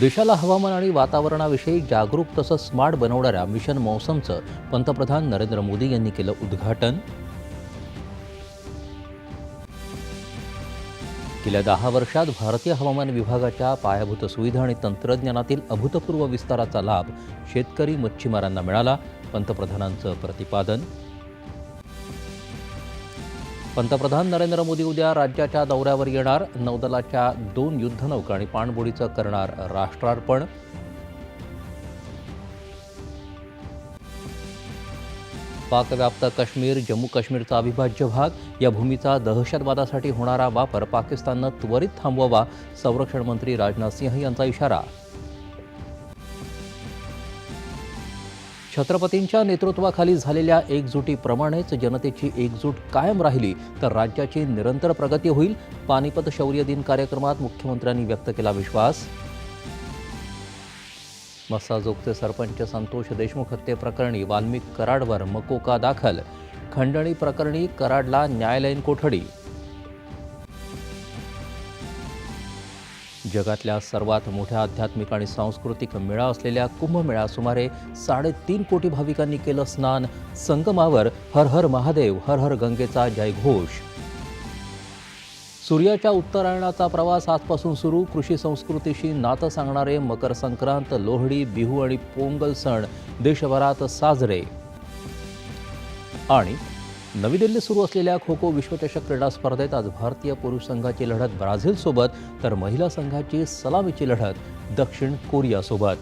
देशाला हवामान आणि वातावरणाविषयी जागरूक तसंच स्मार्ट बनवणाऱ्या मिशन मौसमचं पंतप्रधान नरेंद्र मोदी यांनी केलं उद्घाटन. गेल्या दहा वर्षात भारतीय हवामान विभागाच्या पायाभूत सुविधा आणि तंत्रज्ञानातील अभूतपूर्व विस्ताराचा लाभ शेतकरी मच्छीमारांना मिळाला पंतप्रधानांचं प्रतिपादन. पंतप्रधान नरेंद्र मोदी उद्या राज्याच्या दौऱ्यावर येणार. नौदलाच्या दोन युद्धनौका आणि पाणबुडीचं करणार राष्ट्रार्पण. पाकव्याप्त काश्मीर जम्मू काश्मीरचा अविभाज्य भाग. या भूमीचा दहशतवादासाठी होणारा वापर पाकिस्ताननं त्वरित थांबवावा. संरक्षण मंत्री राजनाथ सिंह यांचा इशारा. छत्रपतींच्या नेतृत्वाखाली झालेल्या एकजुटीप्रमाणेच जनतेची एकजूट कायम राहिली तर राज्याची निरंतर प्रगती होईल पानिपत शौर्य दिन कार्यक्रमात मुख्यमंत्र्यांनी व्यक्त केला विश्वास. मस्साजोगचे सरपंच संतोष देशमुख हत्येप्रकरणी वाल्मिक कराडवर मकोका दाखल. खंडणी प्रकरणी कराडला न्यायालयीन कोठडी. जगातल्या सर्वात मोठ्या आध्यात्मिक आणि सांस्कृतिक मेळा असलेल्या कुंभमेळा सुमारे साडेतीन कोटी भाविकांनी केलं स्नान. संगमावर हर हर महादेव हर हर गंगेचा जयघोष. सूर्याच्या उत्तरायणाचा प्रवास आजपासून सुरू. कृषी संस्कृतीशी नातं सांगणारे मकर संक्रांत लोहडी बिहू आणि पोंगल सण देशभरात साजरे. आणि नवी दिल्लीत सुरू असलेल्या खो खो विश्वचषक क्रीडा स्पर्धेत आज भारतीय पुरुष संघाची लढत ब्राझीलसोबत तर महिला संघाची सलामीची लढत दक्षिण कोरियासोबत.